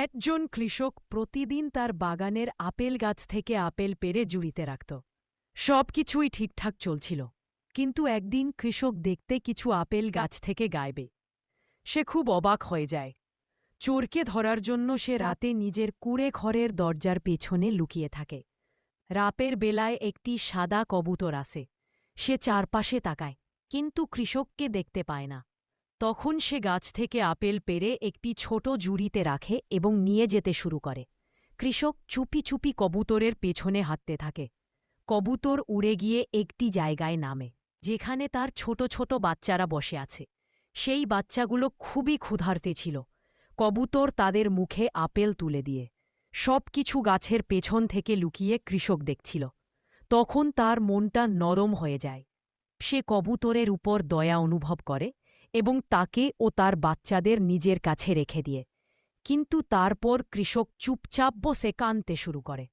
একজন কৃষক প্রতিদিন তার বাগানের আপেল গাছ থেকে আপেল পেরে জুড়িতে রাখত। সব কিছুই ঠিকঠাক চলছিল, কিন্তু একদিন কৃষক দেখতে কিছু আপেল গাছ থেকে গায়বে সে খুব অবাক হয়ে যায়। চোরকে ধরার জন্য সে রাতে নিজের কুড়ে ঘরের দরজার পেছনে লুকিয়ে থাকে। রাপের বেলায় একটি সাদা কবুতর আসে। সে চারপাশে তাকায়, কিন্তু কৃষককে দেখতে পায় না। তখন সে গাছ থেকে আপেল পেরে একটি ছোট জুড়িতে রাখে এবং নিয়ে যেতে শুরু করে। কৃষক চুপি চুপি কবুতরের পেছনে হাঁটতে থাকে। কবুতর উড়ে গিয়ে একটি জায়গায় নামে, যেখানে তার ছোট ছোট বাচ্চারা বসে আছে। সেই বাচ্চাগুলো খুবই ক্ষুধার্তে ছিল। কবুতর তাদের মুখে আপেল তুলে দিয়ে সব কিছু গাছের পেছন থেকে লুকিয়ে কৃষক দেখছিল। তখন তার মনটা নরম হয়ে যায়। সে কবুতরের উপর দয়া অনুভব করে এবং তাকে ও তার বাচ্চাদের নিজের কাছে রেখে দিয়ে। কিন্তু তারপর কৃষক চুপচাপ বসে কানতে শুরু করে।